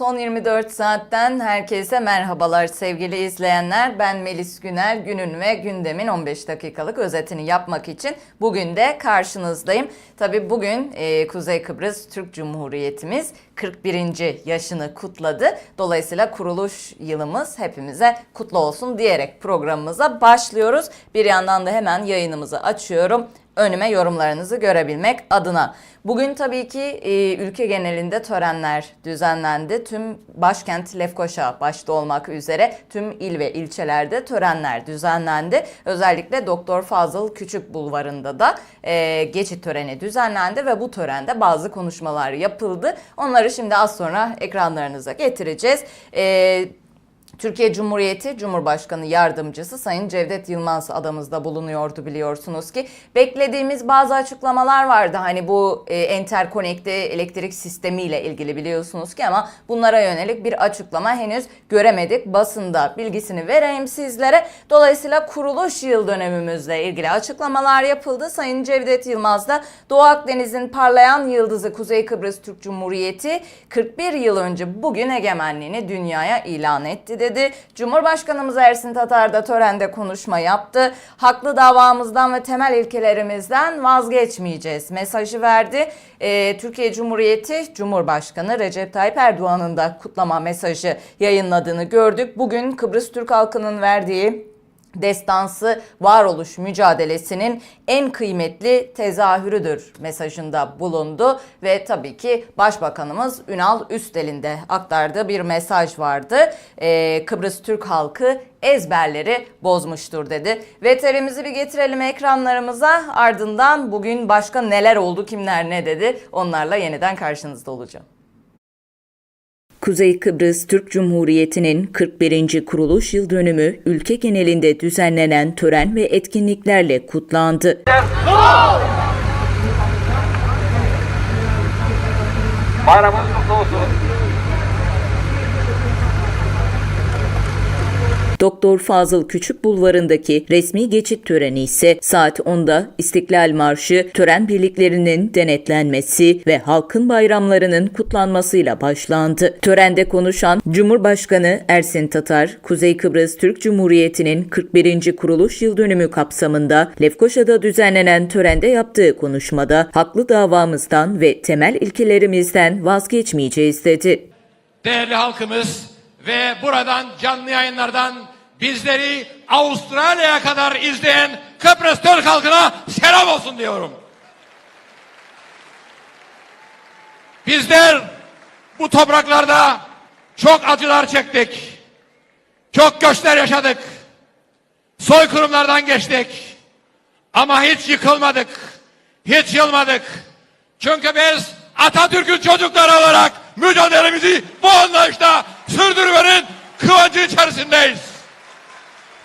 Son 24 saatten herkese merhabalar sevgili izleyenler. Ben Melis Günel. Günün ve gündemin 15 dakikalık özetini yapmak için bugün de karşınızdayım. Tabii bugün e, Kuzey Kıbrıs Türk Cumhuriyetimiz 41. yaşını kutladı. Dolayısıyla kuruluş yılımız hepimize kutlu olsun diyerek programımıza başlıyoruz. Bir yandan da hemen yayınımızı açıyorum önüme yorumlarınızı görebilmek adına. Bugün tabii ki e, ülke genelinde törenler düzenlendi. Tüm başkent Lefkoşa başta olmak üzere tüm il ve ilçelerde törenler düzenlendi. Özellikle Doktor Fazıl Küçük Bulvarı'nda da e, geçit töreni düzenlendi ve bu törende bazı konuşmalar yapıldı. Onları şimdi az sonra ekranlarınıza getireceğiz. E, Türkiye Cumhuriyeti Cumhurbaşkanı Yardımcısı Sayın Cevdet Yılmaz adamızda bulunuyordu biliyorsunuz ki. Beklediğimiz bazı açıklamalar vardı hani bu e, enterkonekte elektrik sistemiyle ilgili biliyorsunuz ki ama bunlara yönelik bir açıklama henüz göremedik. Basında bilgisini vereyim sizlere. Dolayısıyla kuruluş yıl dönümümüzle ilgili açıklamalar yapıldı. Sayın Cevdet Yılmaz da Doğu Akdeniz'in parlayan yıldızı Kuzey Kıbrıs Türk Cumhuriyeti 41 yıl önce bugün egemenliğini dünyaya ilan etti dedi. Cumhurbaşkanımız Ersin Tatar da törende konuşma yaptı. Haklı davamızdan ve temel ilkelerimizden vazgeçmeyeceğiz mesajı verdi. Ee, Türkiye Cumhuriyeti Cumhurbaşkanı Recep Tayyip Erdoğan'ın da kutlama mesajı yayınladığını gördük. Bugün Kıbrıs Türk halkının verdiği destansı varoluş mücadelesinin en kıymetli tezahürüdür mesajında bulundu ve tabii ki Başbakanımız Ünal Üstel'in de aktardığı bir mesaj vardı. Ee, Kıbrıs Türk halkı ezberleri bozmuştur dedi. Veterimizi bir getirelim ekranlarımıza ardından bugün başka neler oldu kimler ne dedi onlarla yeniden karşınızda olacağım. Kuzey Kıbrıs Türk Cumhuriyeti'nin 41. kuruluş yıl dönümü ülke genelinde düzenlenen tören ve etkinliklerle kutlandı. Bayramınız kutlu olsun. Doktor Fazıl Küçük Bulvarı'ndaki resmi geçit töreni ise saat 10'da İstiklal Marşı, tören birliklerinin denetlenmesi ve halkın bayramlarının kutlanmasıyla başlandı. Törende konuşan Cumhurbaşkanı Ersin Tatar, Kuzey Kıbrıs Türk Cumhuriyeti'nin 41. kuruluş yıl dönümü kapsamında Lefkoşa'da düzenlenen törende yaptığı konuşmada haklı davamızdan ve temel ilkelerimizden vazgeçmeyeceğiz dedi. Değerli halkımız ve buradan canlı yayınlardan bizleri Avustralya'ya kadar izleyen Kıbrıs Türk halkına selam olsun diyorum. Bizler bu topraklarda çok acılar çektik. Çok göçler yaşadık. Soykırımlardan geçtik. Ama hiç yıkılmadık. Hiç yılmadık. Çünkü biz Atatürk'ün çocukları olarak mücadelemizi bu anlayışta sürdürmenin kıvancı içerisindeyiz.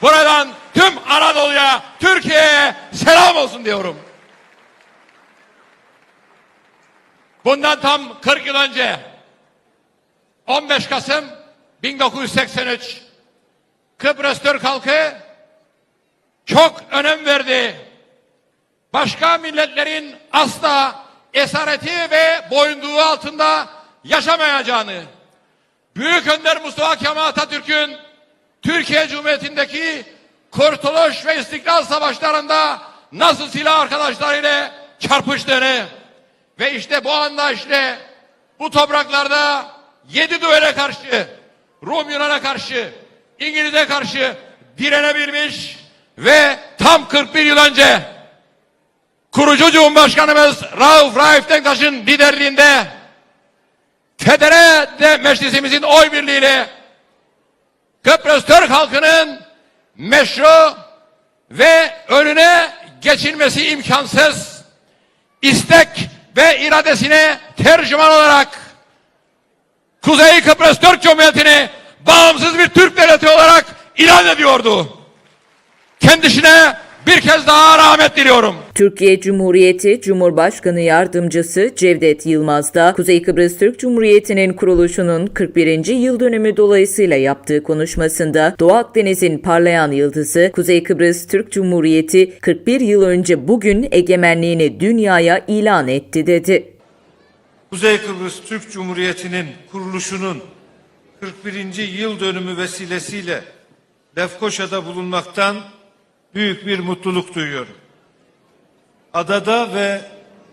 Buradan tüm Anadolu'ya, Türkiye'ye selam olsun diyorum. Bundan tam 40 yıl önce 15 Kasım 1983 Kıbrıs Türk halkı çok önem verdi. Başka milletlerin asla esareti ve boyunduğu altında yaşamayacağını, Büyük Önder Mustafa Kemal Atatürk'ün Türkiye Cumhuriyeti'ndeki kurtuluş ve istiklal savaşlarında nasıl silah arkadaşlarıyla çarpıştığını ve işte bu anlayışla bu topraklarda yedi düvele karşı, Rum Yunan'a karşı, İngiliz'e karşı direnebilmiş ve tam 41 yıl önce kurucu Cumhurbaşkanımız Rauf Raif Denktaş'ın liderliğinde Federe de meclisimizin oy birliğiyle Kıbrıs Türk halkının meşru ve önüne geçilmesi imkansız istek ve iradesine tercüman olarak Kuzey Kıbrıs Türk Cumhuriyeti'ni bağımsız bir Türk devleti olarak ilan ediyordu. Kendisine bir kez daha rahmet diliyorum. Türkiye Cumhuriyeti Cumhurbaşkanı Yardımcısı Cevdet Yılmaz da Kuzey Kıbrıs Türk Cumhuriyeti'nin kuruluşunun 41. yıl dönümü dolayısıyla yaptığı konuşmasında Doğu Akdeniz'in parlayan yıldızı Kuzey Kıbrıs Türk Cumhuriyeti 41 yıl önce bugün egemenliğini dünyaya ilan etti dedi. Kuzey Kıbrıs Türk Cumhuriyeti'nin kuruluşunun 41. yıl dönümü vesilesiyle Lefkoşa'da bulunmaktan büyük bir mutluluk duyuyorum. Adada ve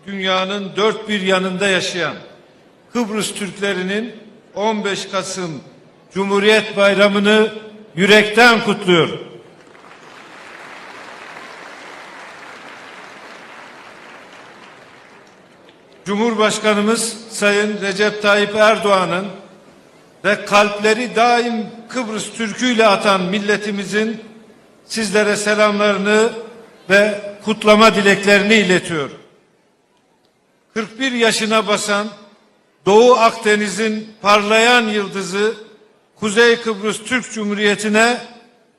dünyanın dört bir yanında yaşayan Kıbrıs Türklerinin 15 Kasım Cumhuriyet Bayramı'nı yürekten kutluyorum. Cumhurbaşkanımız Sayın Recep Tayyip Erdoğan'ın ve kalpleri daim Kıbrıs Türküyle atan milletimizin sizlere selamlarını ve kutlama dileklerini iletiyorum. 41 yaşına basan Doğu Akdeniz'in parlayan yıldızı Kuzey Kıbrıs Türk Cumhuriyeti'ne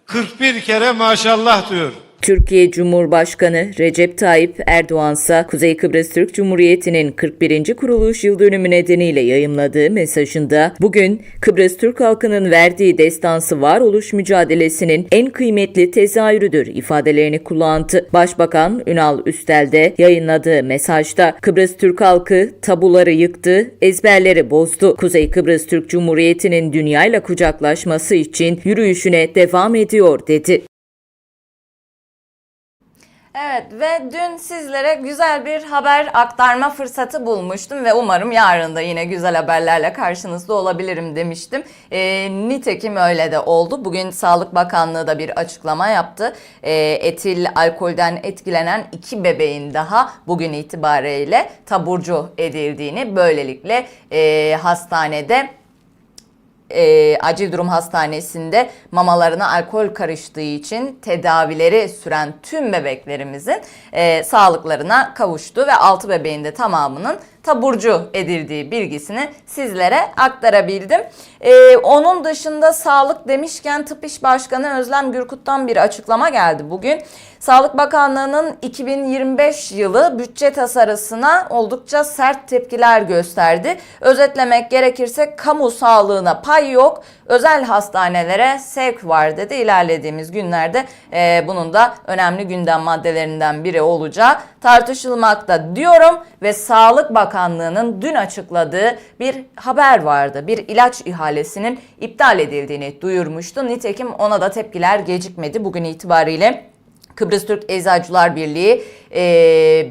41 kere maşallah diyorum. Türkiye Cumhurbaşkanı Recep Tayyip Erdoğan Kuzey Kıbrıs Türk Cumhuriyeti'nin 41. kuruluş yıl dönümü nedeniyle yayımladığı mesajında bugün Kıbrıs Türk halkının verdiği destansı varoluş mücadelesinin en kıymetli tezahürüdür ifadelerini kullandı. Başbakan Ünal Üstel de yayınladığı mesajda Kıbrıs Türk halkı tabuları yıktı, ezberleri bozdu. Kuzey Kıbrıs Türk Cumhuriyeti'nin dünyayla kucaklaşması için yürüyüşüne devam ediyor dedi. Evet ve dün sizlere güzel bir haber aktarma fırsatı bulmuştum ve umarım yarın da yine güzel haberlerle karşınızda olabilirim demiştim. E, nitekim öyle de oldu. Bugün Sağlık Bakanlığı da bir açıklama yaptı. E, etil alkolden etkilenen iki bebeğin daha bugün itibariyle taburcu edildiğini böylelikle e, hastanede e, acil durum hastanesinde mamalarına alkol karıştığı için tedavileri süren tüm bebeklerimizin e, sağlıklarına kavuştu ve 6 bebeğin de tamamının taburcu edildiği bilgisini sizlere aktarabildim. E, onun dışında sağlık demişken Tıp İş Başkanı Özlem Gürkut'tan bir açıklama geldi bugün. Sağlık Bakanlığı'nın 2025 yılı bütçe tasarısına oldukça sert tepkiler gösterdi. Özetlemek gerekirse kamu sağlığına pay yok, özel hastanelere sevk var dedi. İlerlediğimiz günlerde e, bunun da önemli gündem maddelerinden biri olacağı tartışılmakta diyorum ve Sağlık Bakanlığı'nın dün açıkladığı bir haber vardı. Bir ilaç ihalesinin iptal edildiğini duyurmuştu. Nitekim ona da tepkiler gecikmedi bugün itibariyle. Kıbrıs Türk Eczacılar Birliği e,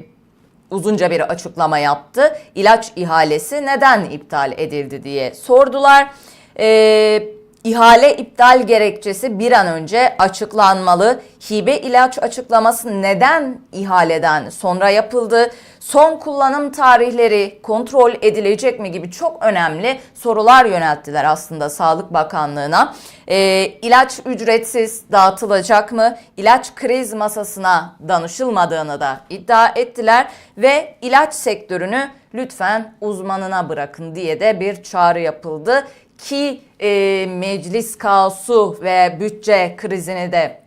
uzunca bir açıklama yaptı. İlaç ihalesi neden iptal edildi diye sordular. E, ihale iptal gerekçesi bir an önce açıklanmalı. Hibe ilaç açıklaması neden ihaleden sonra yapıldı? Son kullanım tarihleri kontrol edilecek mi gibi çok önemli sorular yönelttiler aslında Sağlık Bakanlığı'na. Ee, ilaç ücretsiz dağıtılacak mı? İlaç kriz masasına danışılmadığını da iddia ettiler ve ilaç sektörünü lütfen uzmanına bırakın diye de bir çağrı yapıldı ki e, meclis kaosu ve bütçe krizini de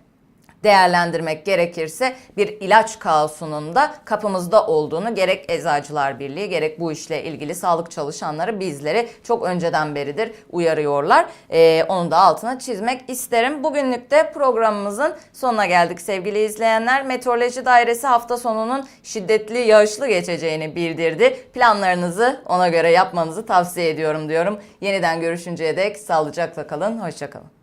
değerlendirmek gerekirse bir ilaç kaosunun da kapımızda olduğunu gerek Eczacılar Birliği gerek bu işle ilgili sağlık çalışanları bizleri çok önceden beridir uyarıyorlar. Ee, onun da altına çizmek isterim. Bugünlük de programımızın sonuna geldik sevgili izleyenler. Meteoroloji Dairesi hafta sonunun şiddetli yağışlı geçeceğini bildirdi. Planlarınızı ona göre yapmanızı tavsiye ediyorum diyorum. Yeniden görüşünceye dek sağlıcakla kalın, hoşçakalın.